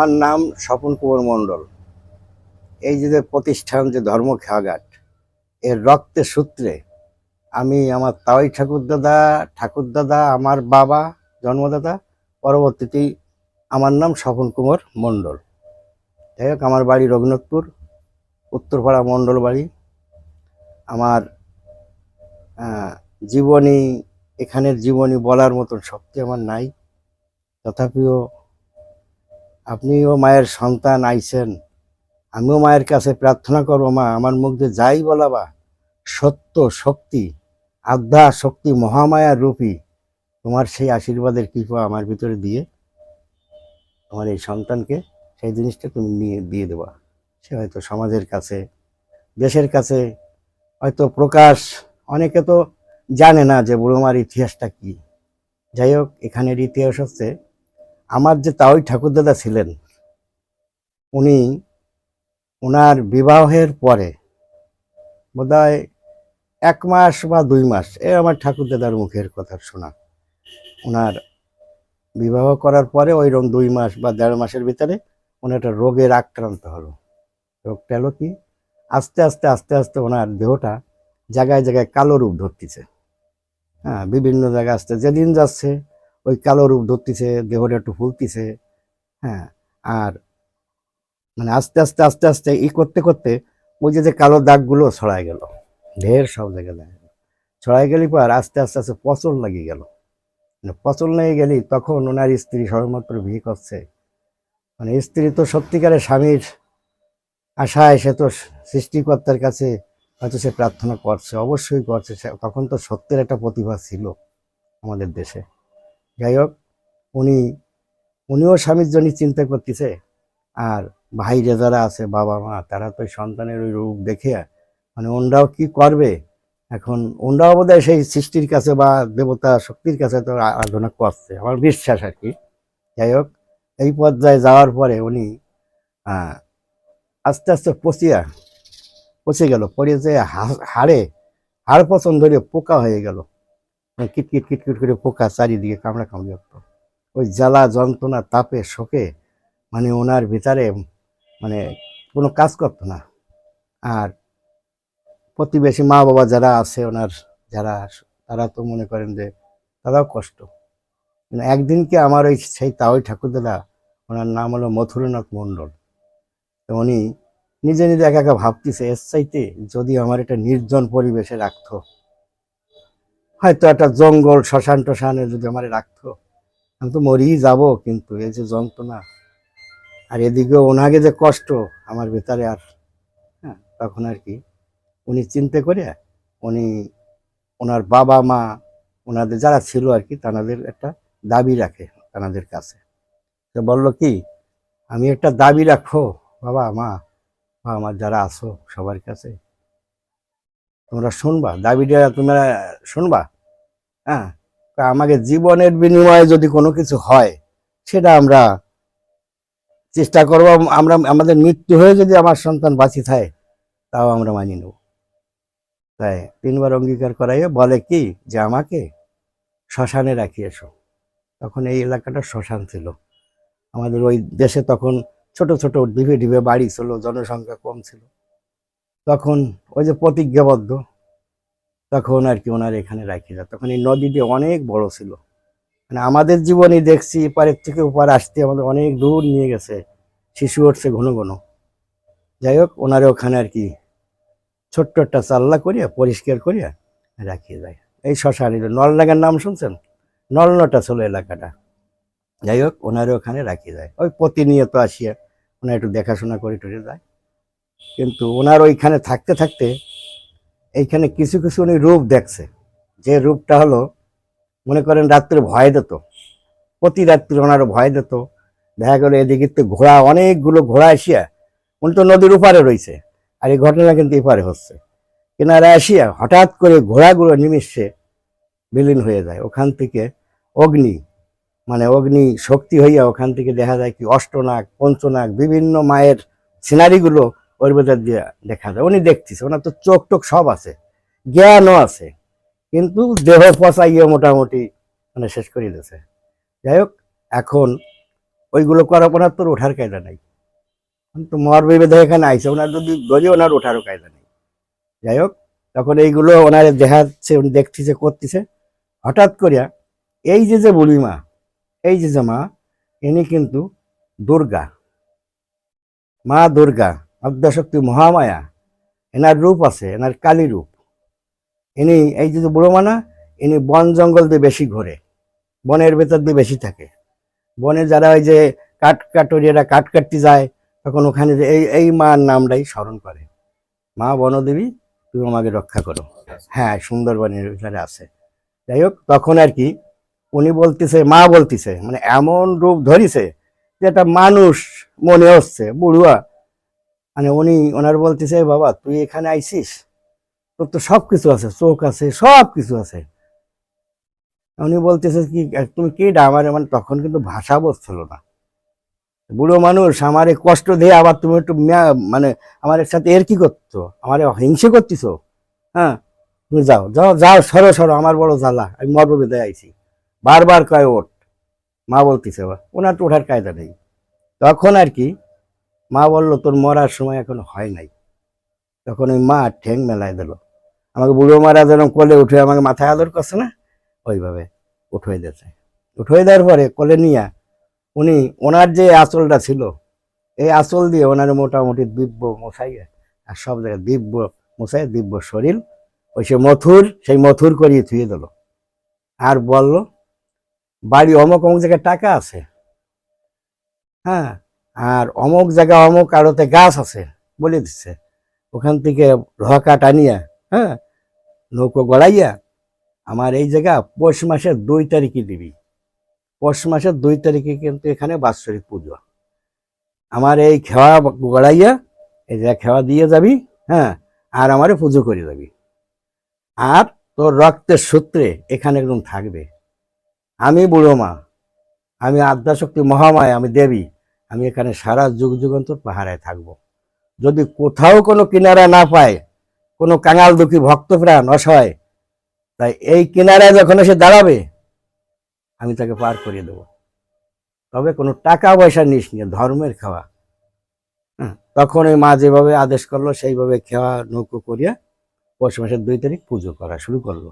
আমার নাম স্বপন কুমার মণ্ডল। এই যে প্রতিষ্ঠান, যে ধর্ম খেয়াঘাট এর রক্তের সূত্রে আমি আমার তাওই ঠাকুরদাদা ঠাকুরদাদা আমার বাবা, জন্মদাতা পরবর্তীতেই আমার নাম স্বপন কুমার মণ্ডল। যাই হোক, আমার বাড়ি রঘুনাথপুর, উত্তরপাড়া মণ্ডল বাড়ি। আমার জীবনী, এখানের জীবনী বলার মতন শক্তি আমার নাই। তথাপিও আপনিও মায়ের সন্তান আইছেন, আমিও মায়ের কাছে প্রার্থনা করব, মা, আমার মুখ দিয়ে যাই বলাবা, সত্য শক্তি আধ্যা শক্তি মহামায়ার রূপী, তোমার সেই আশীর্বাদের কৃপা আমার ভিতরে দিয়ে তোমার এই সন্তানকে সেই জিনিসটা তুমি নিয়ে, দিয়ে দেবা। সে হয়তো সমাজের কাছে, দেশের কাছে হয়তো প্রকাশ, অনেকে তো জানে না যে বুড়োমার ইতিহাসটা কি। যাই হোক, এখানের ইতিহাস হচ্ছে আমার যে তাওই ঠাকুরদাদা ছিলেন, উনি ওনার বিবাহের পরে বোধহয় এক মাস বা দুই মাস, এ আমার ঠাকুরদাদার মুখের কথা শোনা। ওনার বিবাহ করার পরে ওইরকম দুই মাস বা দেড় মাসের ভিতরে উনি একটা রোগের আক্রান্ত হলো। রোগটা হলো কি? আস্তে আস্তে আস্তে আস্তে ওনার দেহটা জায়গায় জায়গায় কালো রূপ ধরতেছে। হ্যাঁ বিভিন্ন জায়গায় আসতে যেদিন যাচ্ছে ওই কালো রূপ ধরতেছে, দেহটা একটু ফুলতেছে হ্যাঁ আর মানে আস্তে আস্তে আস্তে আস্তে ই করতে করতে ওই যে যে কালো দাগগুলো ছড়ায় গেল, ঢের সব জায়গায় দেখা গেল। ছড়াই গেলি পর আস্তে আস্তে আস্তে পচল লাগিয়ে গেল। মানে পচল লেগে গেলি তখন ওনার স্ত্রী সবেমাত্র বিয়ে করছে। মানে স্ত্রী তো সত্যিকারের স্বামীর আশায় সে তো সৃষ্টিকর্তার কাছে হয়তো সে প্রার্থনা করছে, অবশ্যই করছে তখন তো সত্যের একটা প্রতিভা ছিল আমাদের দেশে। যাই হোক উনি, উনিও স্বামীর জন্য চিন্তা করতেছে। আর ভাইরা যারা আছে, বাবা মা, তারা তো সন্তানের ওই রূপ দেখে মানে ওনরাও কি করবে? এখন ওনরাও বোধ সেই সৃষ্টির কাছে বা দেবতা শক্তির কাছে তো আরাধনা করছে, আমার বিশ্বাস আর কি। যাই হোক এই পর্যায়ে যাওয়ার পরে উনি আস্তে আস্তে পচিয়া, পচে গেল পরে যে হাড়ে, হাড় পচন ধরে পোকা হয়ে গেল। কিটকিট কিটকিট করে পোকা চারিদিকে কামড়া কামড়ি হতো। ওই জ্বালা, যন্ত্রণা, তাপে, শোকে মানে ওনার ভিতরে মানে কোনো কাজ করতো না। আর প্রতিবেশী মা বাবা যারা আছে ওনার যারা তারা তো মনে করেন যে তারাও কষ্ট। একদিনকে আমার ওই সেই তাওই ঠাকুরদাদা, ওনার নাম হলো মথুরনাথ মণ্ডল। তো উনি নিজে নিজে একা একা ভাবতেছে, এর চাইতে যদি আমার একটা নির্জন পরিবেশে রাখতো। হয়তো একটা জঙ্গল, শ্মশান টশানে যদি আমার রাখতো, আমি তো মরেই যাব কিন্তু, এই যে যন্ত্রণা। আর এদিকে ওনাকে যে কষ্ট, আমার ভেতরে আর হ্যাঁ তখন আর কি। উনি চিন্তা করে, উনি ওনার বাবা, মা, ওনাদের যারা ছিল আর কি তাদের একটা দাবি রাখে তাদের কাছে। তো বলল, কি, আমি একটা দাবি রাখো বাবা, মা বা আমার যারা আছো সবার কাছে তোমরা শুনবা। দাবিটা তোমরা শুনবা? হ্যাঁ? আমাকে জীবনের বিনিময়ে যদি কোনো কিছু হয়, সেটা আমরা চেষ্টা করব। আমরা, আমাদের মৃত্যু হয়ে যদি আমার সন্তান বাঁচি থাকে, তাও আমরা মানি নেব। তাই তিনবার অঙ্গীকার করাইয়ে বলে কি যে আমাকে শ্মশানে রাখি এসো। তখন এই এলাকাটা শ্মশান ছিল। আমাদের ওই দেশে তখন ছোট ছোট ডিবে ডিবে বাড়ি ছিল, জনসংখ্যা কম ছিল। তখন ওই যে প্রতিজ্ঞাবদ্ধ, তখন আর কি ওনার এখানে রাখি যায়। তখন এই নদীটি অনেক বড় ছিল। মানে আমাদের জীবনে দেখছি, এপারের থেকে ওপার আসতে আমাদের অনেক দূর নিয়ে গেছে। শিশু উঠছে ঘন ঘন। যাই হোক, ওনারে ওখানে আর কি ছোট্ট একটা চাল্লা করিয়া, পরিষ্কার করিয়া রাখিয়ে যায় এই শ্মশান নলডাঙ্গার নাম শুনছেন? নলনটা ছিল এলাকাটা। যাই হোক, ওনারে ওখানে রাখিয়ে যায় ওই প্রতিনিয়ত আসিয়া ওনার একটু দেখাশোনা করে টরে যায়। কিন্তু ওনার ওইখানে থাকতে থাকতে এইখানে কিছু কিছু উনি রূপ দেখছে। যে রূপটা হলো, মনে করেন রাত্রে ভয় দিত। প্রতি রাত্রে ওনারও ভয় দিত। দেখা গেলো এদিকে তো ঘোড়া, অনেকগুলো ঘোড়া আসিয়া উনি তো নদীর উপারে রয়েছে আর এই ঘটনা কিন্তু এপারে হচ্ছে। কিনারে আসিয়া হঠাৎ করে ঘোড়াগুলো নিমিষে বিলীন হয়ে যায়। ওখান থেকে অগ্নি মানে অগ্নি শক্তি হইয়া ওখান থেকে দেখা যায় কি অষ্টনাগ, পঞ্চনাগ, বিভিন্ন মায়ের সিনারিগুলো ওর ভেতর দিয়ে দেখা যায়। উনি দেখতেছে, ওনার তো চোখ টোক সব আছে, জ্ঞানও আছে, কিন্তু দেহ পচাইয়ে মোটামুটি মানে শেষ করে দিয়েছে। যাই হোক, এখন ওইগুলো করার পর তোর ওঠার কায়দা নাই। তো মর বেঁধে এখানে আইসে ওনার যদি ধরি ওনার ওঠারও কায়দা নেই। যাই হোক, তখন এইগুলো ওনার দেখাচ্ছে, উনি দেখতেছে, করতেছে। হঠাৎ করিয়া এই যে যে বুড়ি মা এই যে যে মা, ইনি কিন্তু দুর্গা। মা দুর্গা। অদ্যাশক্তি মহামায়া, এনার রূপ আছে, এনার কালী রূপ। ইনি, এই যে যে বুড়ো মানা ইনি বন জঙ্গল দিয়ে বেশি ঘোরে, বনের ভেতর দিয়ে বেশি থাকে। বনে যারা ওই যে কাঠ কাটরিয়ারা কাঠ কাটতে যায়, তখন ওখানে যে এই এই মার নামটাই স্মরণ করে। মা বনদেবী, তুমি আমাকে রক্ষা করো। হ্যাঁ সুন্দরবনের ভিতরে আছে। যাই হোক, তখন আর কি, উনি বলতেছে, মা বলতেছে মানে এমন রূপ ধরিছে, যে একটা মানুষ মনে হচ্ছে, বুড়ুয়া মানে উনি ওনার বলতেছে বাবা, তুই এখানে আইসিস? তোর তো সব কিছু আছে, চোখ আছে সব কিছু আছে। উনি বলতেছে কি, তুমি কে আমার মানে তখন কিন্তু ভাষা বলছিল না। বুড়ো মানুষ, আমারে কষ্ট দিয়ে আবার তুমি একটু মানে আমার সাথে এর কি করছ? আমার হিংসে করতেছ? হ্যাঁ তুমি যাও যাও যাও, সরো সরো, আমার বড় জ্বালা, আমি মর্মবেদে আইছি। বারবার কয় ওঠ, মা বলতেছে, ওনার তো ওঠার কায়দা নেই। তখন আর কি মা বলল, তোর মরার সময় এখন হয় নাই। তখন ওই মা ঠ্যাং মেলায় দিল। আমাকে বুড়ো মারা যেন কোলে উঠে আমাকে মাথায় আদর করছে না, ওইভাবে উঠে দিয়েছে। উঠে দেওয়ার পরে কোলে নিয়ে উনি, ওনার যে আঁচলটা ছিল, এই আঁচল দিয়ে ওনার মোটামুটি দিব্য মশাই, আর সব জায়গায় দিব্য মশাই, দিব্য শরীর, ওই সে মথুর, সেই মথুর করিয়ে থুয়ে দিল। আর বলল, বাড়ি অমুক অমুক জায়গায় টাকা আছে? হ্যাঁ আর অমুক জায়গা অমুক আড়তে গাছ আছে, বলে দিচ্ছে। ওখান থেকে রহকা টানিয়া হ্যাঁ নৌকো গড়াইয়া আমার এই জায়গা পৌষ মাসের দুই তারিখে দিবি। পৌষ মাসের দুই তারিখে কিন্তু এখানে বাৎসরিক পুজো। আমার এই খেওয়া গড়াইয়া, এই জায়গা খেওয়া দিয়ে যাবি হ্যাঁ আর আমারে পুজো করে যাবি। আর তোর রক্তের সূত্রে এখানে একদম থাকবে। আমি বুড়ো মা, আমি আদ্যাশক্তি মহামায়, আমি দেবী। আমি এখানে সারা যুগ যুগান্তর পাহারায় থাকব। যদি কোথাও কোনো কিনারা না পায়, কোনো কাঙাল দুঃখী ভক্ত প্রাণ অসহায় তাই এই কিনারায় যখন এসে দাঁড়াবে, আমি তাকে পার করিয়ে দেব। তবে কোনো টাকা পয়সা নিস নিয়ে ধর্মের খাওয়া। তখন ওই মা যেভাবে আদেশ করল, সেইভাবে খাওয়া নৌকো করিয়া পৌষ মাসের দুই তারিখ পুজো করা শুরু করল।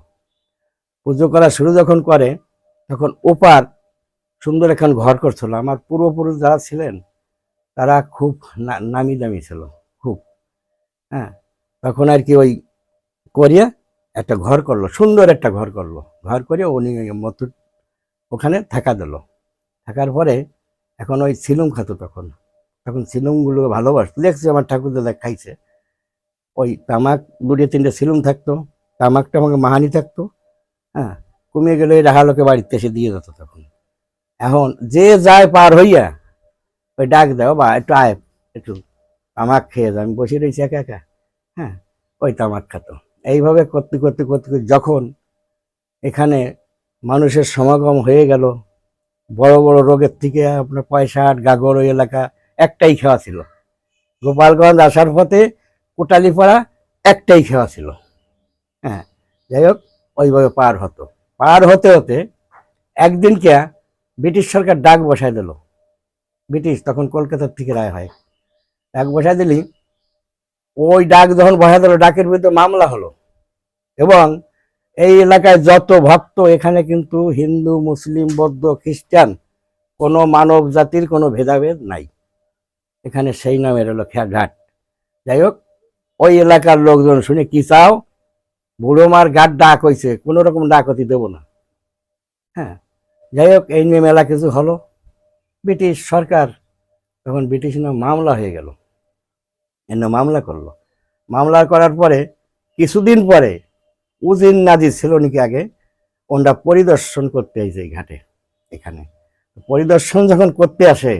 পুজো করা শুরু যখন করে, তখন ওপার সুন্দর এখন ঘর করছিল। আমার পূর্বপুরুষ যারা ছিলেন, তারা খুব নামি দামি ছিল, খুব। হ্যাঁ তখন আর কি ওই করিয়া একটা ঘর করল, সুন্দর একটা ঘর করল। ঘর করে উনি মতো ওখানে থাকা দিল। থাকার পরে এখন ওই সিলুম খাতো তখন। তখন সিলুমগুলো ভালোবাসতো। দেখছি আমার ঠাকুর দাদা খাইছে। ওই তামাক দুটো তিনটে সিলুম থাকতো, তামাকটা আমাকে মাহানি থাকতো। হ্যাঁ কমিয়ে গেলে রাহা লোকে বাড়িতে এসে দিয়ে যেত তখন। এখন যে যায় পার হইয়া, ওই ডাক দাও, বা একটু আয়, একটু তামাক খেয়ে যা আমি বসে রয়েছি একা একা। হ্যাঁ ওই তামাক খাতো। এইভাবে করতে করতে করতে করতে যখন এখানে মানুষের সমাগম হয়ে গেল, বড় বড় রোগের থেকে আপনার পয়সা আট গাগর ওই এলাকা একটাই খাওয়া ছিল। গোপালগঞ্জ আসার পথে কোটালিপাড়া একটাই খাওয়া ছিল। হ্যাঁ যাই হোক, ওইভাবে পার হতো। পার হতে হতে একদিন একদিনকে ব্রিটিশ সরকার ডাক বসায় দিল। ব্রিটিশ তখন কলকাতার থেকে রায় হয়। ডাক বসায় দিলি, ওই ডাক যখন বসায় দিল, ডাকের বিরুদ্ধে মামলা হলো। এবং এই এলাকায় যত ভক্ত, এখানে কিন্তু হিন্দু, মুসলিম, বৌদ্ধ, খ্রিস্টান, কোনো মানব জাতির কোনো ভেদাভেদ নাই। এখানে সেই নামের হলো ঘাট যাই হোক, ওই এলাকার লোকজন শুনে কি চাও? বুড়ো মার গাট ডাক হয়েছে কোনো রকম ডাকতি দেবো না। হ্যাঁ যাই হোক, এই নিয়ে মেলা কিছু হলো। ব্রিটিশ সরকার তখন ব্রিটিশ নাম মামলা হয়ে গেল। এনে মামলা করল। মামলা করার পরে কিছুদিন পরে উজিন নাজির ছিল নাকি আগে ওনরা পরিদর্শন করতে আইছে এই ঘাটে, এখানে। পরিদর্শন যখন করতে আসে,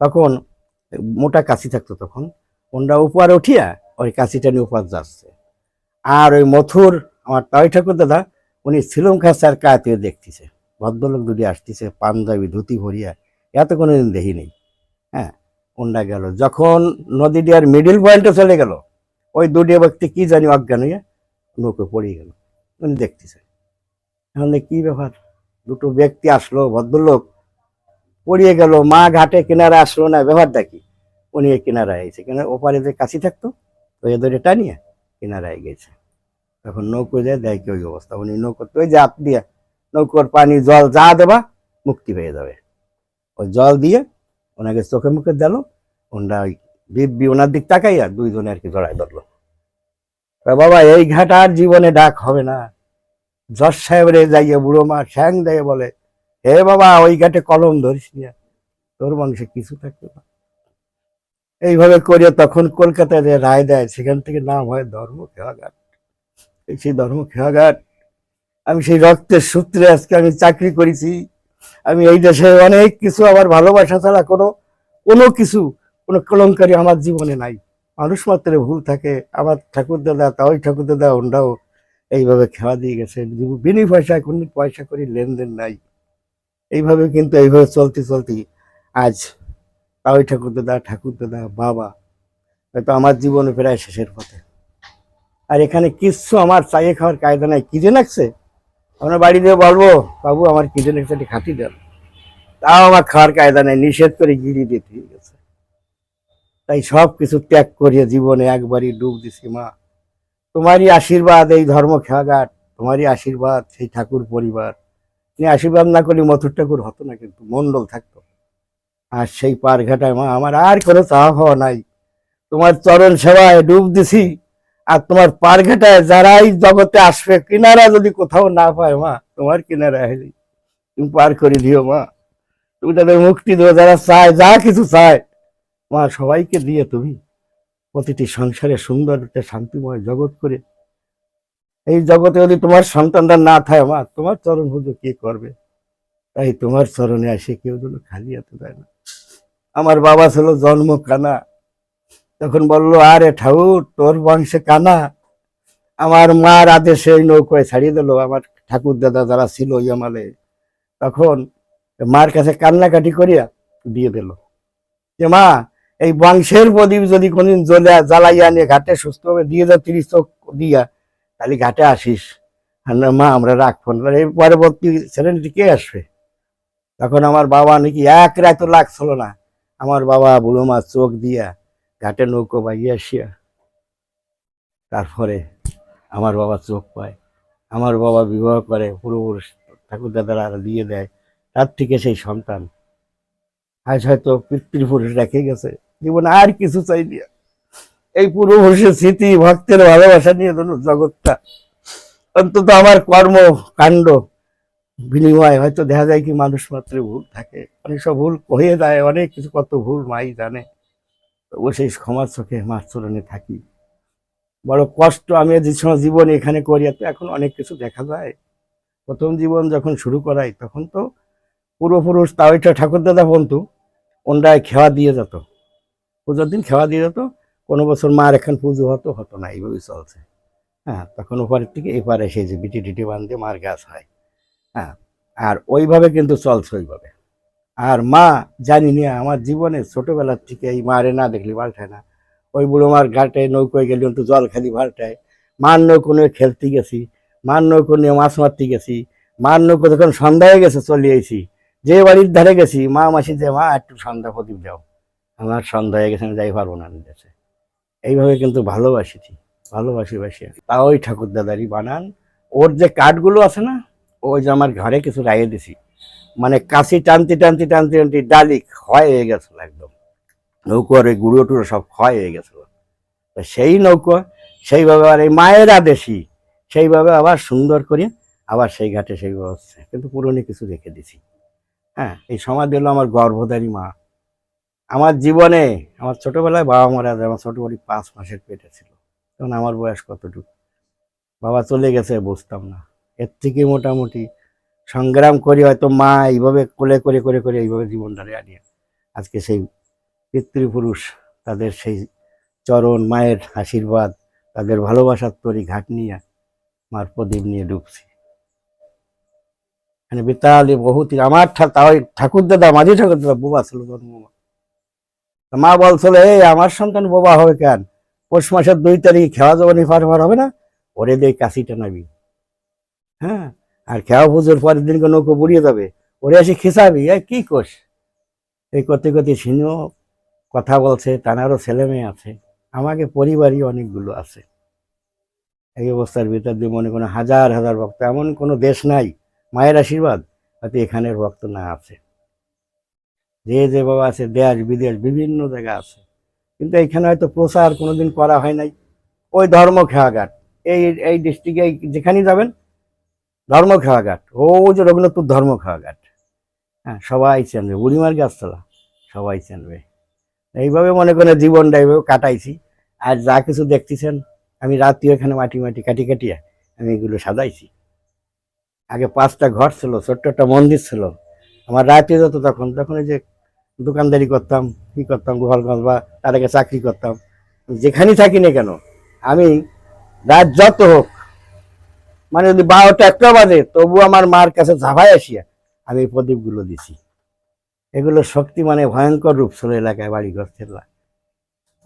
তখন মোটা কাশি থাকতো তখন। ওনরা উপরে উঠিয়া ওই কাশিটা নিয়ে উপর যাচ্ছে। আর ওই মথুর, আমার তাই ঠাকুর দাদা, উনি সিলম খাসার কাতে দেখতেছে। ভদ্রলোক দুটি আসতেছে, পাঞ্জাবি, ধুতি ভরিয়া এত কোনো দিন দেখি নেই। হ্যাঁ ওনরা গেল। যখন নদীটিয়ার মিডিল পয়েন্টে চলে গেল, ওই দুটি ব্যক্তি কি জানি অজ্ঞান হইয়া নৌকো পড়ে গেল। উনি দেখতেছে। এখন কি ব্যাপার? দুটো ব্যক্তি আসলো, ভদ্রলোক পড়িয়ে গেল, মা ঘাটে কিনারে আসলো না, ব্যাপারটা কি? উনি এই কিনারায় এসে কিনারে ওপারে যে কাছি থাকতো ওই ধরে টানিয়ে কিনারায় গেছে। তখন নৌকো যায়, দেয় কি ওই অবস্থা? উনি নৌকো তো ওই যে হাত দিয়ে নৌকোর পানি, জল যা দেবা, মুক্তি পেয়ে যাবে। ওই জল দিয়ে ওনাকে চোখে মুখে দিল, ওনারা ওই দিব্যি ওনার দিক তাকাইয়া দুইজনে আর কি জড়াই ধরলো। বাবা, এই ঘাট আর জীবনে ডাক হবে না। জজ সাহেবের যাইয়া বুড়ো মা শ্যাং দেয় বলে, হে বাবা, ওই ঘাটে কলম ধরিস নিয়া তোর বংশে কিছু থাকবে না। এইভাবে করে তখন কলকাতায় যে রায় দেয়, সেখান থেকে নাম হয় ধর্ম খেয়াঘাট সেই ধর্ম খেয়াঘাট আমি সেই রক্তের সূত্রে আজকে আমি চাকরি করেছি। আমি এই দেশে অনেক কিছু আমার ভালোবাসা ছাড়া কোনো কোনো কিছু, কোনো কলঙ্কারি আমার জীবনে নাই। মানুষ মাত্রে ভুল থাকে, আমার ঠাকুর দাদা তাওই ঠাকুর দাদা ওনরাও এইভাবে খেলা দিয়ে গেছে বিনি পয়সা, কোনো পয়সা করি লেনদেন নাই। এইভাবে কিন্তু এইভাবে চলতে চলতে আজ তাওই ঠাকুর দাদা ঠাকুর দাদা বাবা, হয়তো আমার জীবনে প্রায় শেষের পথে। আর এখানে কিচ্ছু আমার চাইয়ে খাওয়ার কায়দা নাই। কি যে লাগছে? আমরা বাড়িতে বলব, বাবু, আমার কি যে লাগছে একটু খাতি দেন। তাও আমার খাওয়ার কায়দা নেই, নিষেধ করে গিরি দিয়ে দিয়ে গেছে তাই সব কিছু ত্যাগ করিয়ে জীবনে একবারই ডুব দিছি, মা। তোমারই আশীর্বাদ এই ধর্ম খেয়াঘাট তোমারই আশীর্বাদ সেই ঠাকুর পরিবার। তুমি আশীর্বাদ না করলে মথুর ঠাকুর হতো না কিন্তু মন্ডল থাকতো। আর সেই পার ঘাটায় মা, আমার আর কোনো চাওয়া হওয়া নাই। তোমার চরণ সেবায় ডুব দিছি। আর তোমার পার ঘাটায় যারাই জগতে আসবে, কিনারা যদি কোথাও না পায় মা, তোমার কিনারা হেলি তুমি পার করে দিও মা। তুমি তাদের মুক্তি দেবো, যারা চায়, যা কিছু চায়। মা, সবাইকে দিয়ে তুমি প্রতিটি সংসারে সুন্দর একটা শান্তিময় জগৎ করে। এই জগতে যদি তোমার সন্তানরা না থাকে মা, তোমার চরণ পুজো কে করবে? তাই তোমার চরণে আসে কেউ যেন খালি হাতে দেয় না। আমার বাবা ছিল জন্ম কানা তখন বলল, আরে ঠাকুর, তোর বংশে কানা। আমার মার আদেশে ওই নৌকোয় ছাড়িয়ে দিল। আমার ঠাকুর দাদা যারা ছিল ওই আমালে। তখন মার কাছে কান্নাকাটি করিয়া দিয়ে দিল। যে, মা, এই বংশের প্রদীপ যদি কোনদিন জ্বলে, জ্বালাইয়া নিয়ে ঘাটে সুস্থভাবে দিয়ে যাও তিরিশ চোখ দিয়া, তাহলে ঘাটে আসিস। না, মা, আমরা রাখব না। এই পরবর্তী ছেলেটি কে আসবে? তখন আমার বাবা নাকি এক রাত লাগছিল না। আমার বাবা বুড়ো মা চোখ দিয়া ঘাটে নৌকো বাইয়ে আসিয়া তারপরে আমার বাবা চোখ পায়। আমার বাবা বিবাহ করে পূর্বপুরুষ ঠাকুর দাদারা দিয়ে দেয়। তার থেকে সেই সন্তান আজ হয়তো পিতৃপুরুষ রেখে গেছে। জীবনে আর কিছু চাই না এই পূর্বপুরুষের স্মৃতি, ভক্তের ভালোবাসা নিয়ে ধরুন জগৎটা। অন্তত আমার কর্ম কাণ্ড বিনিময় হয়তো দেখা যায় কি মানুষ মাত্র ভুল থাকে। অনেক সব ভুল হয়ে যায়, অনেক কিছু কত ভুল মাই জানে। তবু সেই ক্ষমার চোখে মার চরণে থাকি। বড় কষ্ট আমি যে সময় জীবন এখানে করি তো এখন অনেক কিছু দেখা যায়। প্রথম জীবন যখন শুরু করাই, তখন তো পূর্বপুরুষ তাও এটা ঠাকুর দাদা বলতো ওনরায় খেওয়া দিয়ে যেত। পুজোর দিন খেওয়া দিয়ে যেত, কোনো বছর মার এখন পুজো হতো হতো না, এইভাবেই চলছে। হ্যাঁ তখন ওপারের থেকে এপারে সেই যে বিটি টিটি বান্ধে মার গাছ হয়। হ্যাঁ আর ওইভাবে কিন্তু চলছে ওইভাবে। আর মা জানি না, আমার জীবনে ছোটবেলার থেকে এই মারে না দেখলি পাল্টায় না। ওই বুড়ো মার ঘাটে নৌকোয় গেলি তো জল খালি পাল্টায়। মার নৌকো নিয়ে খেলতে গেছি, মার নৌকো নিয়ে মাছ মারতে গেছি, মার নৌকো যখন সন্ধ্যা হয়ে গেছে চলে আইছি, যে বাড়ির ধারে গেছি, মা মাসি যে, মা, একটু সন্ধ্যা প্রদীপ দাও। আমার সন্ধ্যা হয়ে গেছে, আমি যাই পারব না দেশে এইভাবে কিন্তু ভালোবাসিছি, ভালোবাসি বাসি তাও ওই ঠাকুর দাদারই বানান। ওর যে কাঠগুলো আছে না, ওই যে আমার ঘরে কিছু রাইয়ে দিছি। মানে কাশি টানতে টানতে টানতে টানতে ডালি ক্ষয় হয়ে গেছিল একদম। নৌকো আর এই গুঁড়ো টুড়ো সব ক্ষয় হয়ে গেছিল। সেই নৌকো সেইভাবে আর এই মায়ের আদেশই সেইভাবে আবার সুন্দর করে আবার সেই ঘাটে সেই হচ্ছে কিন্তু পুরনো কিছু রেখে দিছি। হ্যাঁ এই সমাধি হলো আমার গর্ভধারী মা। আমার জীবনে, আমার ছোটোবেলায় বাবা মারা যায়, আমার ছোটো বড়ি পাঁচ মাসের পেটে ছিল। তখন আমার বয়স কতটুকু? বাবা চলে গেছে, বুঝতাম না। এর থেকে মোটামুটি সংগ্রাম করি হয়তো মা এইভাবে কোলে করে করে করে এইভাবে জীবনটারে আনিয়ে। আজকে সেই পিতৃপুরুষ তাদের সেই চরণ, মায়ের আশীর্বাদ, তাদের ভালোবাসার তরি ঘাট নিয়ে মার প্রদীপ নিয়ে ডুবছি। মানে বিতালি বহুত, আমার ঠাকুর দাদা, মাঝি ঠাকুর দাদা, বোবা ছিল জন্ম মা বলছিল এই আমার সন্তান বোবা হবে কেন? পৌষ মাসের দুই তারিখ খেওয়া জবানি পার হবে না? ওরে দিয়ে কাশিটা নাবি। হ্যাঁ? আর খেওয়া পুজোর পরের দিন নৌকো বুড়িয়ে যাবে। ওরে এসে খেসাবি এই কি কোষ? এই করতে করতে সিনিও কথা বলছে তানারও ছেলে মেয়ে আছে। আমাকে পরিবারই অনেকগুলো আছে। এই অবস্থার ভিতর দিয়ে মনে কোনো হাজার হাজার ভক্ত, এমন কোনো দেশ নাই, মায়ের আশীর্বাদ, হয়তো এখানের ভক্ত না আছে। যে যে বাবা আছে, দেশ, বিদেশ, বিভিন্ন জায়গা আছে। কিন্তু এখানে হয়তো প্রচার কোনোদিন করা হয় নাই। ওই ধর্ম খেয়াঘাট এই এই ডিস্ট্রিক্টে যেখানেই যাবেন ধর্ম খেয়াঘাট ও যে রঘুনাথপুর ধর্ম খেয়াঘাট হ্যাঁ সবাই চেনবে। বুড়িমার গাছতলা সবাই চেনবে। এইভাবে মনে করে জীবনটা এইভাবে কাটাইছি। আর যা কিছু দেখতেছেন, আমি রাত্রি এখানে মাটি মাটি কাটি কাটিয়ে আমি এগুলো সাজাইছি। আগে পাঁচটা ঘর ছিল, ছোট্ট একটা মন্দির ছিল। আমার রাতে যত তখন তখন এই যে দোকানদারি করতাম, কি করতাম, গোপালগঞ্জ বা তার আগে চাকরি করতাম। যেখানেই থাকি না কেন, আমি রাত যত হোক মানে যদি বারোটা একটা বাজে, তবু আমার মার কাছে ঝাঁপাই আসিয়া আমি এই প্রদীপগুলো দিছি। এগুলো শক্তি মানে ভয়ঙ্কর রূপ ছিল এলাকায় বাড়ি ঘর ছেলা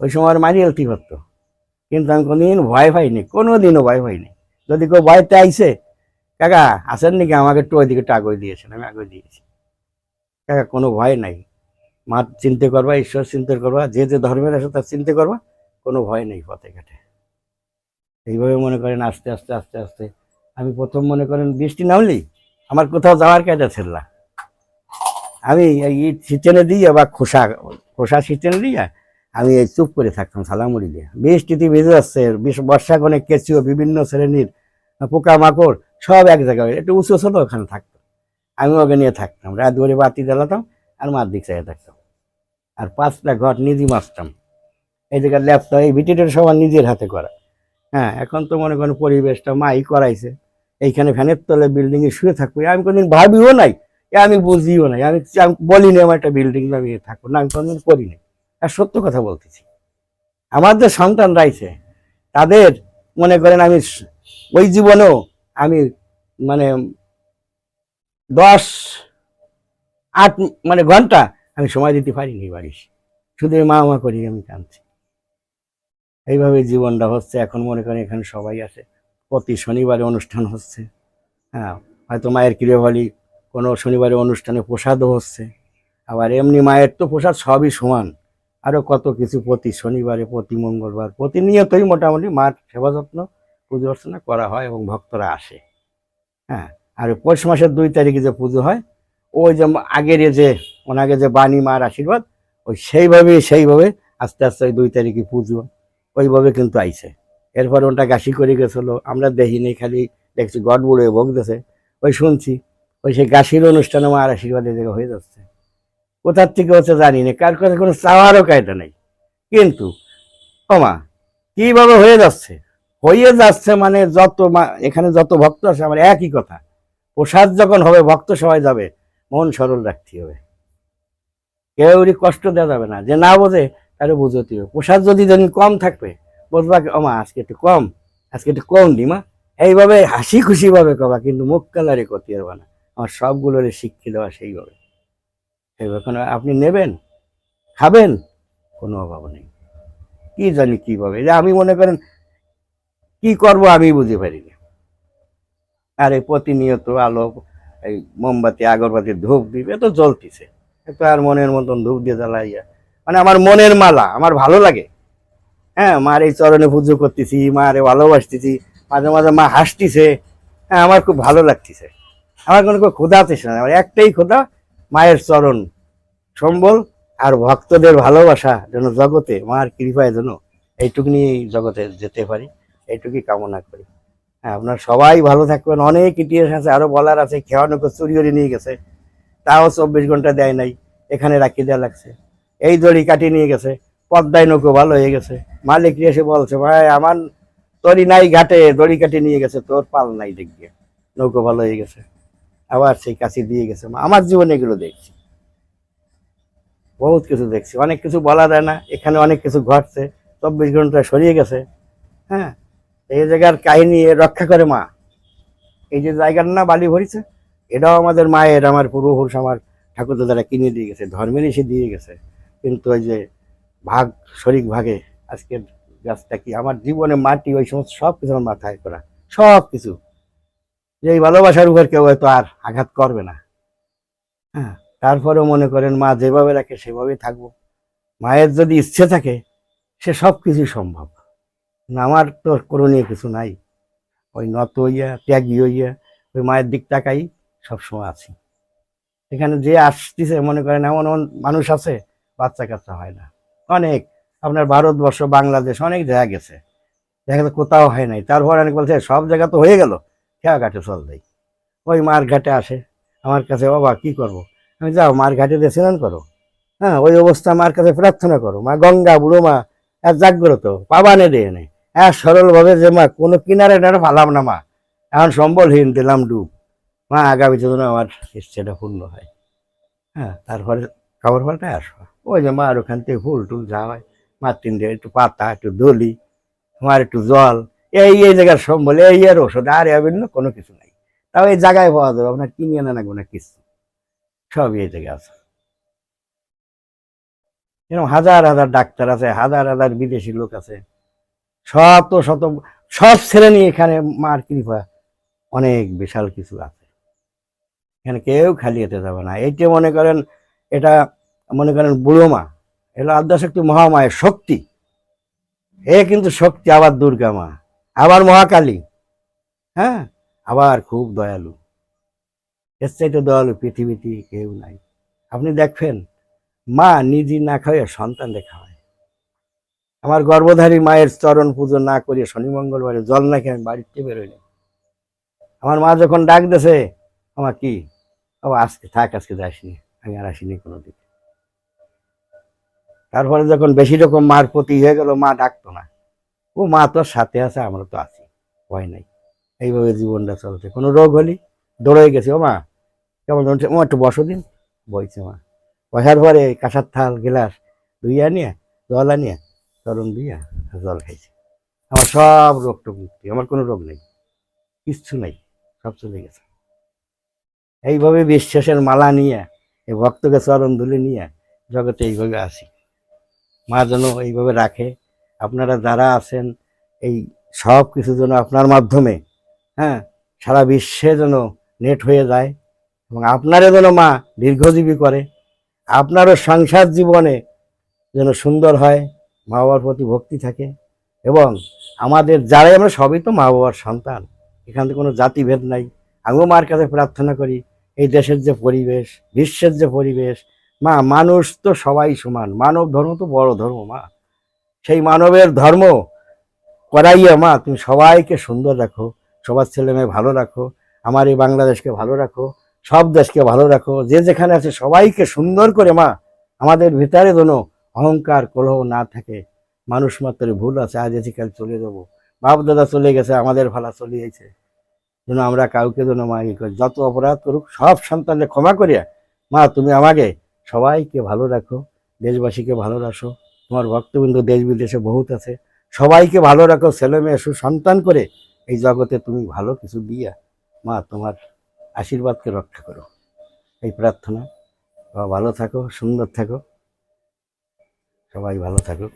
ওই সময় আর মারি আলতি করতো? কিন্তু আমি কোনোদিন ভয় পাইনি কোনো দিনও ভয় পাইনি। যদি কেউ ভয়তে আইসে কাকা আসেন নাকি? আমাকে একটু ওইদিকে আগে দিয়েছেন, আমি আগে দিয়েছি। কাকা, কোনো ভয় নাই। মা চিনতে করবা, ঈশ্বর চিনতে করবা, যে যে ধর্মের আছে তার চিনতে করবা, কোনো ভয় নেই পথে ঘাটে। এইভাবে মনে করেন আস্তে আস্তে আস্তে আস্তে আমি প্রথম মনে করেন বৃষ্টি নামলি আমার কোথাও যাওয়ার কাজটা ছিল না। আমি এই সিটেনে দিয়ে বা খোসা খোসা সিটেনে দিয়ে আমি এই চুপ করে থাকতাম সালামুড়ি দিয়ে। বৃষ্টিতে ভেজে যাচ্ছে বিশ- বর্ষাকনে কেঁচুও বিভিন্ন শ্রেণির পোকামাকড় সব এক জায়গায় একটু উঁচু ছিল ওখানে থাকতো। আমি ওকে নিয়ে থাকতাম, রাত ধরে বাতি জ্বালাতাম আর মার দিক চাইয়ে থাকতাম। আর পাঁচটা ঘর নিজে মাসতাম এই জায়গার ল্যাপটপ, এই ভিটিটার সবার নিজের হাতে করা। হ্যাঁ এখন তো মনে করেন পরিবেশটা মাই করাইছে। এইখানে ফ্যানের তলে এ শুয়ে থাকব। আমি কোনদিন ভাবিও নাই আমি বুঝিও নাই, আমি বলিনি আমার একটা বিল্ডিং আমি থাকব না, আমি কোনদিন করি নাই। আর সত্য কথা বলতেছি, আমার যে সন্তান রাইছে তাদের মনে করেন আমি ওই জীবনেও আমি মানে দশ আট মানে ঘণ্টা আমি সময় দিতে পারিনি বাড়ি শুধু মা মা করি আমি কাঁদছি। এইভাবে জীবনটা হচ্ছে, এখন মনে করেন এখানে সবাই আছে। প্রতি শনিবারে অনুষ্ঠান হচ্ছে। হ্যাঁ হয়তো মায়ের গৃহবলি কোনো শনিবারে অনুষ্ঠানে প্রসাদও হচ্ছে। আবার এমনি মায়ের তো প্রসাদ সবই সমান। আরও কত কিছু প্রতি শনিবারে, প্রতি মঙ্গলবার, প্রতিনিয়তই মোটামুটি মার সেবা যত্ন, পুজো অর্চনা করা হয় এবং ভক্তরা আসে। হ্যাঁ আর পৌষ মাসের দুই তারিখে যে পুজো হয়, ওই যে আগের যে, ওনাকে যে বাণী মার আশীর্বাদ, ওই সেইভাবে সেইভাবে আস্তে আস্তে ওই দুই তারিখে পুজো, ওইভাবে কিন্তু আইছে। এরপর ওটা গাছি করে গেছিল। আমরা দেখিনি খালি দেখছি গড বুড়ে বকতেছে। ওই শুনছি, ওই সেই গাছির অনুষ্ঠানে মার আশীর্বাদে জায়গা হয়ে যাচ্ছে। কোথার থেকে হচ্ছে জানি না, কার কাছে কোনো চাওয়ারও কায়দা নেই। কিন্তু ওমা কীভাবে হয়ে যাচ্ছে? হয়ে যাচ্ছে মানে যত এখানে যত ভক্ত আছে আমার একই কথা। প্রসাদ যখন হবে, ভক্ত সবাই যাবে, মন সরল রাখতে হবে। কেউরই কষ্ট দেওয়া যাবে না। যে না বোঝে তাহলে বুঝতে হবে। প্রসাদ যদি কম থাকবে বলবা ওমা, আজকে একটু কম, আজকে একটু কম দিমা এইভাবে হাসি খুশি ভাবে কবা, কিন্তু মুখ কালারে করতে পারবা না। আমার সবগুলোরে শিক্ষা দেওয়া সেইভাবে। এইভাবে কোনো আপনি নেবেন? খাবেন? কোনো অভাব নেই। কি জানি কীভাবে। যে আমি মনে করেন, কি করব আমি বুঝতে পারি না। আর এই প্রতিনিয়ত আলো, এই মোমবাতি, আগরবাতি ধূপ দিবে তো জ্বলতিছে। একটু আর মনের মতন ধূপ দিয়ে জ্বালাইয়া মানে আমার মনের মালা, আমার ভালো লাগে। হ্যাঁ মার এই চরণে পুজো করতেছি, মারে ভালোবাসতেছি, মাঝে মাঝে মা হাসতেছে। হ্যাঁ আমার খুব ভালো লাগতেছে। আমার কোনো ক্ষুধা আছে না। আমার একটাই ক্ষুধা, মায়ের চরণ। সম্বল আর ভক্তদের ভালোবাসা যেন জগতে, মার কৃপায় যেন এইটুকুনি জগতে যেতে পারি, এইটুকুই কামনা করি। হ্যাঁ আপনার সবাই ভালো থাকবেন। অনেক ইতিহাস আছে, আরও বলার আছে খেয়ানকে চুরি করে নিয়ে গেছে। তাও চব্বিশ ঘণ্টা দেয় নাই। এখানে রাখি দেওয়া লাগছে। এই দড়ি কাটিয়ে নিয়ে গেছে। পদ্মায় নৌকো ভালো হয়ে গেছে। মালিক এসে বলছে, ভাই, আমার তরি নাই ঘাটে, দড়ি কাটিয়ে নিয়ে গেছে, তোর পাল নাই দেখবে, নৌকো ভালো হয়ে গেছে, আবার সেই কাছে দিয়ে গেছে। আমার জীবনে এগুলো দেখছি। বহুত কিছু দেখছি, অনেক কিছু বলা যায় না, এখানে অনেক কিছু ঘটছে, চব্বিশ ঘণ্টা সরিয়ে গেছে হ্যাঁ? এই জায়গার কাহিনী রক্ষা করে মা। এই যে জায়গার না বালি ভরিছে, এটাও আমাদের মায়ের, আমার পূর্বপুরুষ, আমার ঠাকুর দাদারা কিনে দিয়ে গেছে, ধর্মের এসে দিয়ে গেছে। কিন্তু ওই যে ভাগ, শরিক ভাগে আজকের গাছটা কি? আমার জীবনে মাটি, ওই সমস্ত সব কিছু আমার মাথায় করা। সব কিছু যে এই ভালোবাসার উপর কেউ হয়তো আর আঘাত করবে না। হ্যাঁ তারপরেও মনে করেন মা যেভাবে রাখে সেভাবেই থাকব। মায়ের যদি ইচ্ছে থাকে, সে সব কিছুই সম্ভব আমার তো করণীয় কিছু নাই। ওই নত হইয়া, ত্যাগী হইয়া, ওই মায়ের দিক তাকাই, সবসময় আছি। এখানে যে আসতেছে, মনে করেন এমন এমন মানুষ আছে বাচ্চা কাচ্চা হয় না। অনেক। আপনার ভারতবর্ষ, বাংলাদেশ অনেক জায়গা গেছে। দেখা গেছে কোথাও হয় নাই। তারপর অনেক বলছে, সব জায়গা তো হয়ে গেল, খেয়া ঘাটে চল দেয় ওই মার ঘাটে আসে, আমার কাছে বাবা, কি করব? আমি যাও, মার ঘাটে দিয়ে স্নান করো। হ্যাঁ ওই অবস্থা মার কাছে প্রার্থনা করো। মা গঙ্গা, বুড়ো মা আর জাগ্রত পাবানে দিয়ে নেই হ্যাঁ সরলভাবে যে মা, কোনো কিনারে টারে ফালাম না মা। এখন সম্বলহীন দিলাম ডুব। মা, আগামী যেন আমার ইচ্ছেটা পূর্ণ হয়। হ্যাঁ তারপরে খাবার পাল্টায় আসব। ওই যে মার ওখান থেকে ফুল টুল যা হয় মার দিয়ে একটু পাতা, একটু দলি, তোমার একটু জল, এই এই জায়গার সম্বল, এই, এর ওষুধ, আর অন্য কোনো কিছু নাই। তাও এই জায়গায় পাওয়া যাবে, আপনার কিনে আনা লাগবে না কিছু। সব এই জায়গায় আছে। এরকম হাজার হাজার ডাক্তার আছে, হাজার হাজার বিদেশি লোক আছে। শত শত, সব শ্রেণি এখানে মার কৃপা অনেক বিশাল কিছু আছে। এখানে কেউ খালি হতে যাবে না। এইটা মনে করেন, এটা মনে করেন বুড়ো মা। এগুলো আদ্যাশক্তি মহামায়ের শক্তি। এ কিন্তু শক্তি আবার দুর্গা মা, আবার মহাকালী হ্যাঁ? আবার খুব দয়ালু। এর চাইতে দয়ালু পৃথিবীতে কেউ নাই। আপনি দেখবেন, মা নিজে না খাওয়া সন্তান দেখা হয়। আমার গর্ভধারী মায়ের চরণ পুজো না করিয়ে শনি মঙ্গলবারে জল না খেয়ে আমি বাড়িতে বেরোইনি আমার মা যখন ডাক দেছে, আমার কি? বাবা আজকে থাক, আজকে যাসনি, আমি আর আসিনি কোনো দিন তারপরে যখন বেশি রকম মার প্রতি হয়ে গেল, মা ডাকতো না। ও, মা তোর সাথে আছে, আমরা তো আছি, ভয় নাই। এইভাবে জীবনটা চলছে। কোনো রোগ হলি দৌড়ে গেছে, ও মা, কেমন চলছে ও, একটু বসো দিন, বইছে মা। বসার পরে কাঁসার থাল, গেলাস ধুইয়া নিয়ে জল আনিয়া চরণ দিয়া জল খাইছে। আমার সব রোগ টোগ মুক্তি, আমার কোনো রোগ নেই, কিচ্ছু নেই, সব চলে গেছে। এইভাবে বিশ্বাসের মালা নিয়ে, এই ভক্তকে চরণ ধুলে নিয়ে, জগতে এইভাবে আসি। মা যেন এইভাবে রাখে। আপনারা যারা আছেন, এই সব কিছু যেন আপনার মাধ্যমে হ্যাঁ সারা বিশ্বে যেন নেট হয়ে যায় এবং আপনারও যেন মা দীর্ঘজীবী করে, আপনারও সংসার জীবনে যেন সুন্দর হয় মা বাবার প্রতি ভক্তি থাকে এবং আমাদের যারাই, আমরা সবই তো মা বাবার সন্তান, এখান থেকে কোনো জাতিভেদ নাই। আমিও মার কাছে প্রার্থনা করি, এই দেশের যে পরিবেশ, বিশ্বের যে পরিবেশ মা, মানুষ তো সবাই সমান। মানব ধর্ম তো বড় ধর্ম, মা। সেই মানবের ধর্ম করাইয়া, মা, তুমি সবাইকে সুন্দর রাখো, সবার ছেলে মেয়ে ভালো রাখো, আমার এই বাংলাদেশকে ভালো রাখো, সব দেশকে ভালো রাখো, যে যেখানে আছে সবাইকে সুন্দর করে, মা, আমাদের ভিতরে যেন অহংকার, কলহ না থাকে। মানুষ মাত্র ভুল আছে, আজ কাল চলে যাব। বাপ দাদা চলে গেছে, আমাদের ভালা চলে গেছে যেন আমরা কাউকে যেন, মা, ই করি, যত অপরাধ করুক, সব সন্তানকে ক্ষমা করিয়া, মা, তুমি আমাকে সবাইকে ভালো রাখো, দেশবাসীকে ভালো রাখো। তোমার ভক্তবৃন্দ দেশ বিদেশে বহুত আছে। সবাইকে ভালো রাখো, ছেলে মেয়ে, সুসন্তান করে এই জগতে তুমি ভালো কিছু দিয়া মা তোমার আশীর্বাদকে রক্ষা করো। এই প্রার্থনা ভালো থাকো, সুন্দর থাকো। সবাই ভালো থাকুক।